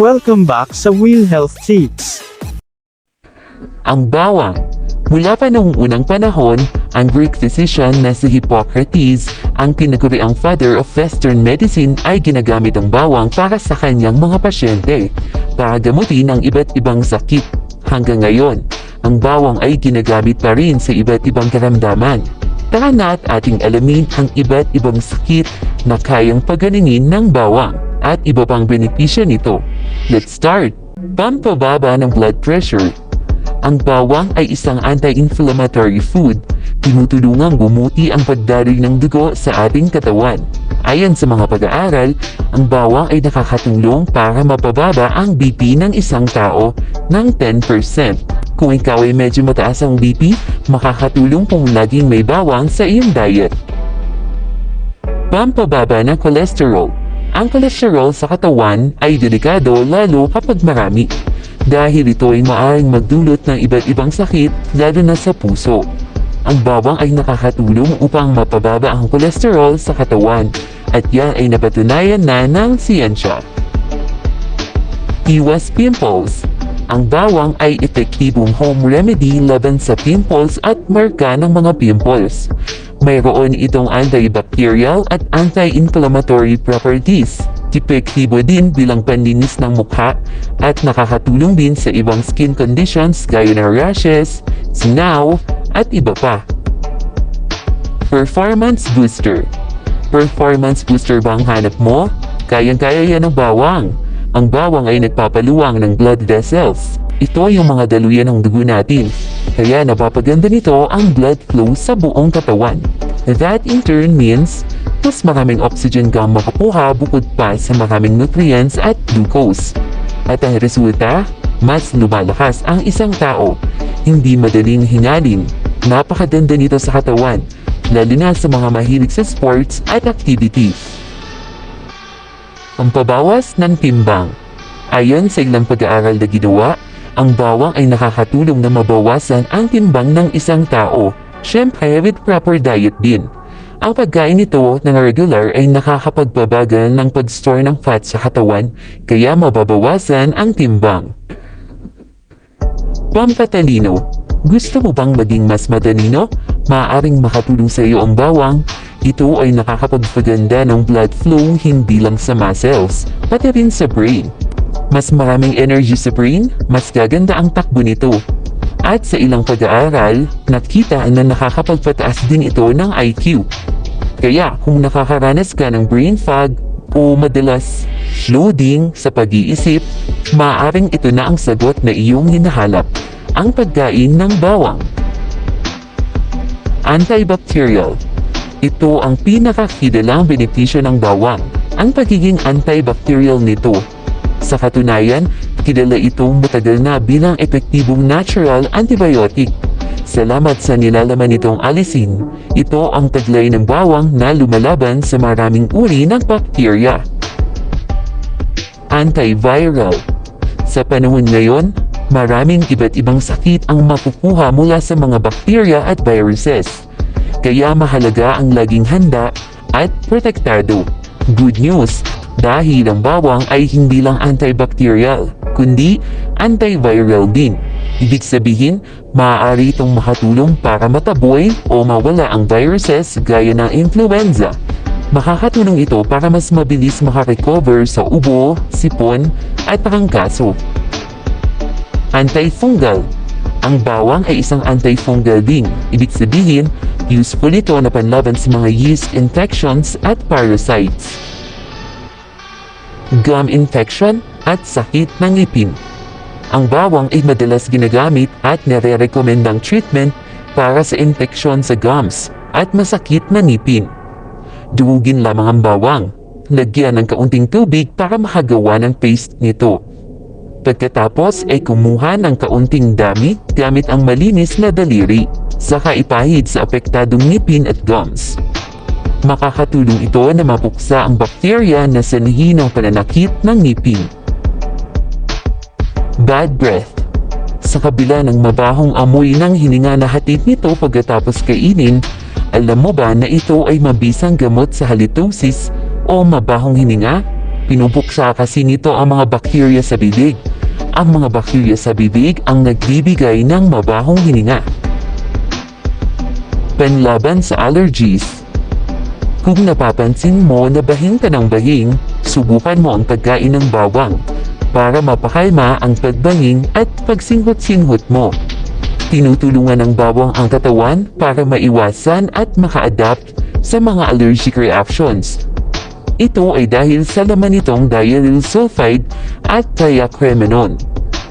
Welcome back sa Wheel Health Tips. Ang bawang. Mula pa noong unang panahon, ang Greek physician na si Hippocrates, ang tinaguriang father of Western medicine ay ginagamit ang bawang para sa kanyang mga pasyente, para gamutin ang iba't ibang sakit. Hanggang ngayon, ang bawang ay ginagamit pa rin sa iba't ibang karamdaman. Tara na at ating alamin ang iba't ibang sakit na kayang pagalingin ng bawang at iba pang benepisyo nito. Let's start! Pampababa ng blood pressure ang bawang ay isang anti-inflammatory food. Tinutulungang gumuti ang pagdaloy ng dugo sa ating katawan. Ayon sa mga pag-aaral, ang bawang ay nakakatulong para mapababa ang BP ng isang tao ng 10%. Kung ikaw ay medyo mataas ang BP, makakatulong kung laging may bawang sa iyong diet. Pampababa ng cholesterol. Ang cholesterol sa katawan ay delikado lalo kapag marami dahil ito ay maaaring magdulot ng iba't ibang sakit lalo na sa puso. Ang bawang ay nakakatulong upang mapababa ang kolesterol sa katawan at yan ay napatunayan na ng siyensya. Iwas pimples. Ang bawang ay epektibong home remedy laban sa pimples at marka ng mga pimples. Mayroon itong antibacterial at anti-inflammatory properties. Epektibo din bilang panlinis ng mukha at nakakatulong din sa ibang skin conditions gaya ng rashes, singaw, at iba pa. Performance Booster Performance booster ba ang hanap mo? Kayang-kaya yan ng bawang. Ang bawang ay nagpapaluwang ng blood vessels. Ito yung mga daluyan ng dugo natin. Kaya napapaganda nito ang blood flow sa buong katawan. That in turn means mas maraming oxygen kang makakuha bukod pa sa maraming nutrients at glucose. At ang resulta, mas lumalakas ang isang tao. Hindi madaling hingalin. Napakaganda nito sa katawan, lalo na sa mga mahilig sa sports at activities. Ang pabawas ng timbang. Ayon sa ilang pag-aaral na ginawa, ang bawang ay nakakatulong na mabawasan ang timbang ng isang tao. Siyempre with proper diet din. Ang pagkain nito ng regular ay nakakapagbabagal ng pag-store ng fat sa katawan kaya mababawasan ang timbang. Pampatalino. Gusto mo bang maging mas matalino? Maaaring makatulong sa iyo ang bawang. Ito ay nakakapagpaganda ng blood flow hindi lang sa muscles, pati rin sa brain. Mas maraming energy sa brain, mas gaganda ang takbo nito. At sa ilang pag-aaral, nakita na nakakapagpataas din ito ng IQ. Kaya kung nakakaranas ka ng brain fog o madalas loading sa pag-iisip, maaaring ito na ang sagot na iyong hinahalap, ang pagkain ng bawang. Antibacterial Ito ang pinakakilalang benepisyo ng bawang, ang pagiging antibacterial nito. Sa katunayan, kilala itong matagal na bilang epektibong natural antibiotic. Salamat sa nilalaman nitong alisin, ito ang taglay ng bawang na lumalaban sa maraming uri ng bakterya. Antiviral Sa panahon ngayon, maraming iba't ibang sakit ang makukuha mula sa mga bakterya at viruses. Kaya mahalaga ang laging handa at protektado. Good news, dahil ang bawang ay hindi lang antibacterial, kundi antiviral din. Ibig sabihin, maaari itong makatulong para mataboy o mawala ang viruses gaya ng influenza. Makakatulong ito para mas mabilis makarecover sa ubo, sipon, at trangkaso. Antifungal Ang bawang ay isang antifungal din. Ibig sabihin, useful ito na panlaban sa mga yeast infections at parasites. Gum infection at sakit ng ngipin. Ang bawang ay madalas ginagamit at nare-recommendang treatment para sa infeksyon sa gums at masakit na ngipin. Duugin lamang ang bawang. Lagyan ng kaunting tubig para makagawa ng paste nito. Pagkatapos ay kumuha ng kaunting dami gamit ang malinis na daliri, saka ipahid sa apektadong ngipin at gums. Makakatulong ito na mapuksa ang bakterya na sanhi ng pananakit ng ngipin. Bad breath Sa kabila ng mabahong amoy ng hininga na hatid nito pagkatapos kainin, alam mo ba na ito ay mabisang gamot sa halitosis o mabahong hininga? Pinupuksa kasi nito ang mga bakterya sa bibig. Ang mga bakterya sa bibig ang nagbibigay ng mabahong hininga. Panlaban sa allergies. Kung napapansin mo na bahing ka ng bahing, subukan mo ang pagkain ng bawang para mapakalma ang pagbanging at pagsinghot-singhot mo. Tinutulungan ng bawang ang katawan para maiwasan at maka-adapt sa mga allergic reactions. Ito ay dahil sa laman nitong diaryl sulfide at thiacremenone.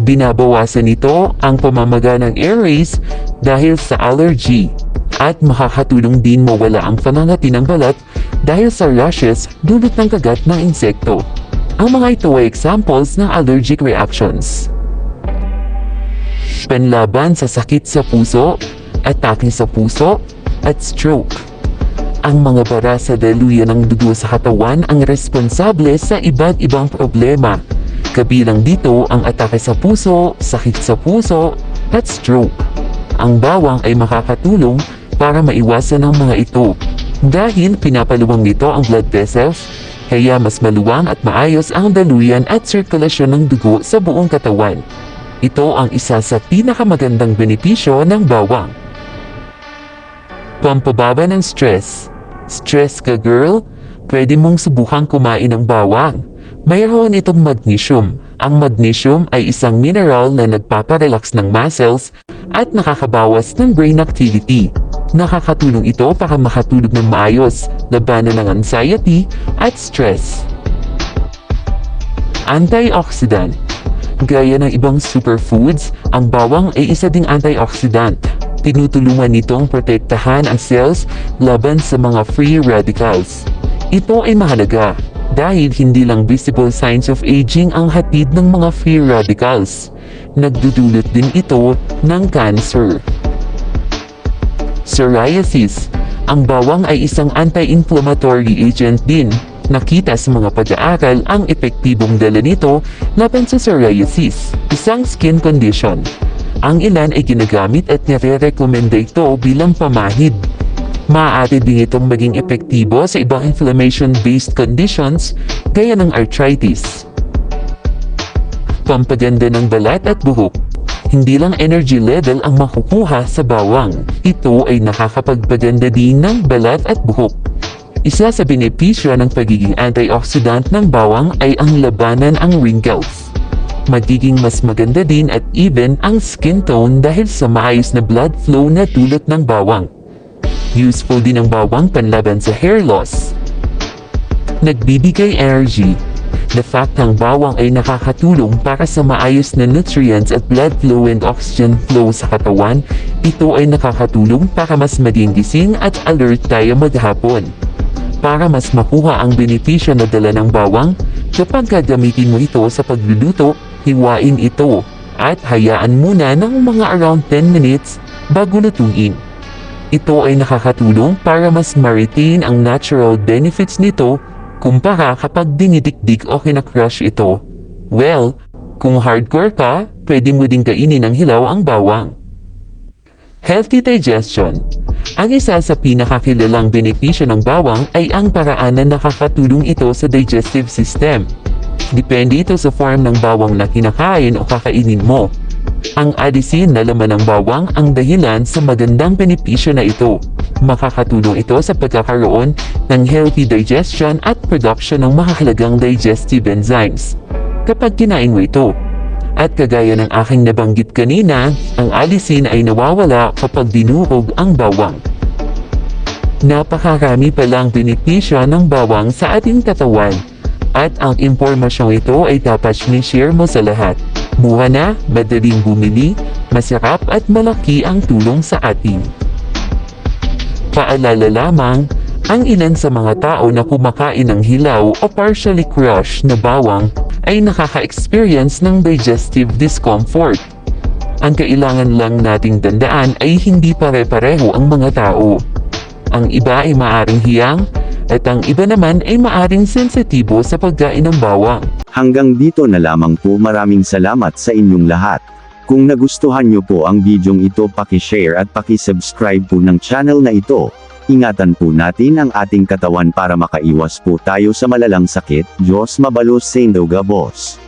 Binabawasan nito ang pamamaga ng airways dahil sa allergy at makakatulong din mawala ang panangati ng balat dahil sa rashes dulot ng kagat ng insekto. Ang mga ito ay examples ng allergic reactions. Panlaban sa sakit sa puso, atake sa puso, at stroke. Ang mga bara sa daluyan ng dugo sa katawan ang responsable sa iba't ibang problema. Kabilang dito ang atake sa puso, sakit sa puso, at stroke. Ang bawang ay makakatulong para maiwasan ang mga ito. Dahil pinapaluwang nito ang blood vessels, kaya mas maluwang at maayos ang daluyan at sirkulasyon ng dugo sa buong katawan. Ito ang isa sa pinakamagandang benepisyo ng bawang. Pampababa ng stress. Stress ka girl? Pwede mong subukang kumain ng bawang. Mayroon itong magnesium. Ang magnesium ay isang mineral na nagpaparelax ng muscles at nakakabawas ng brain activity. Nakakatulong ito para makatulog ng maayos, labanan ng anxiety at stress. Antioxidant Gaya ng ibang superfoods, ang bawang ay isa ding antioxidant. Tinutulungan nitong protektahan ang cells laban sa mga free radicals. Ito ay mahalaga dahil hindi lang visible signs of aging ang hatid ng mga free radicals. Nagdudulot din ito ng cancer. Psoriasis Ang bawang ay isang anti-inflammatory agent din nakita sa mga pag-aaral ang epektibong dala nito laban sa psoriasis, isang skin condition. Ang ilan ay ginagamit at nire-recommenda ito bilang pamahid. Maaari din itong maging epektibo sa ibang inflammation-based conditions gaya ng arthritis. Pampaganda ng balat at buhok hindi lang energy level ang makukuha sa bawang. Ito ay nakakapagpaganda din ng balat at buhok. Isa sa benepisyo ng pagiging antioxidant ng bawang ay ang labanan ang wrinkles. Magiging mas maganda din at even ang skin tone dahil sa maayos na blood flow na dulot ng bawang. Useful din ang bawang panlaban sa hair loss. Nagbibigay energy. The fact ang bawang ay nakakatulong para sa maayos na nutrients at blood flow and oxygen flow sa katawan, ito ay nakakatulong para mas maging gising at alert tayo maghapon para mas makuha ang benepisyo na dala ng bawang, kapag gagamitin mo ito sa pagluluto, hiwain ito at hayaan muna ng mga around 10 minutes bago lutuin. Ito ay nakakatulong para mas ma-retain ang natural benefits nito kumpara kapag dinidikdik o kinakrush ito. Well, kung hardcore ka, pwede mo ding kainin ng hilaw ang bawang. Healthy digestion ang isa sa pinakakilalang benepisyo ng bawang ay ang paraan na nakakatulong ito sa digestive system. Depende ito sa form ng bawang na kinakain o kakainin mo. Ang alisin na laman ng bawang ang dahilan sa magandang benepisyo na ito. Makakatulong ito sa pagkakaroon ng healthy digestion at production ng mahalagang digestive enzymes. Kapag kinain mo ito, at kagaya ng aking nabanggit kanina, ang alisin ay nawawala kapag dinurog ang bawang. Napakarami palang benepisyo ng bawang sa ating katawan. At ang impormasyong ito ay dapat share mo sa lahat. Mura na, madaling bumili, masarap at malaki ang tulong sa atin. Paalala lamang, ang ilan sa mga tao na kumakain ng hilaw o partially crushed na bawang ay nakaka-experience ng digestive discomfort. Ang kailangan lang nating tandaan ay hindi pare-pareho ang mga tao. Ang iba ay maaring hiyang at ang iba naman ay maaring sensitibo sa pagkain ng bawang. Hanggang dito na lamang po maraming salamat sa inyong lahat. Kung nagustuhan nyo po ang bidyong ito pakishare at pakisubscribe po ng channel na ito. Ingatan po natin ang ating katawan para makaiwas po tayo sa malalang sakit. Diyos mabalos sa Gabos.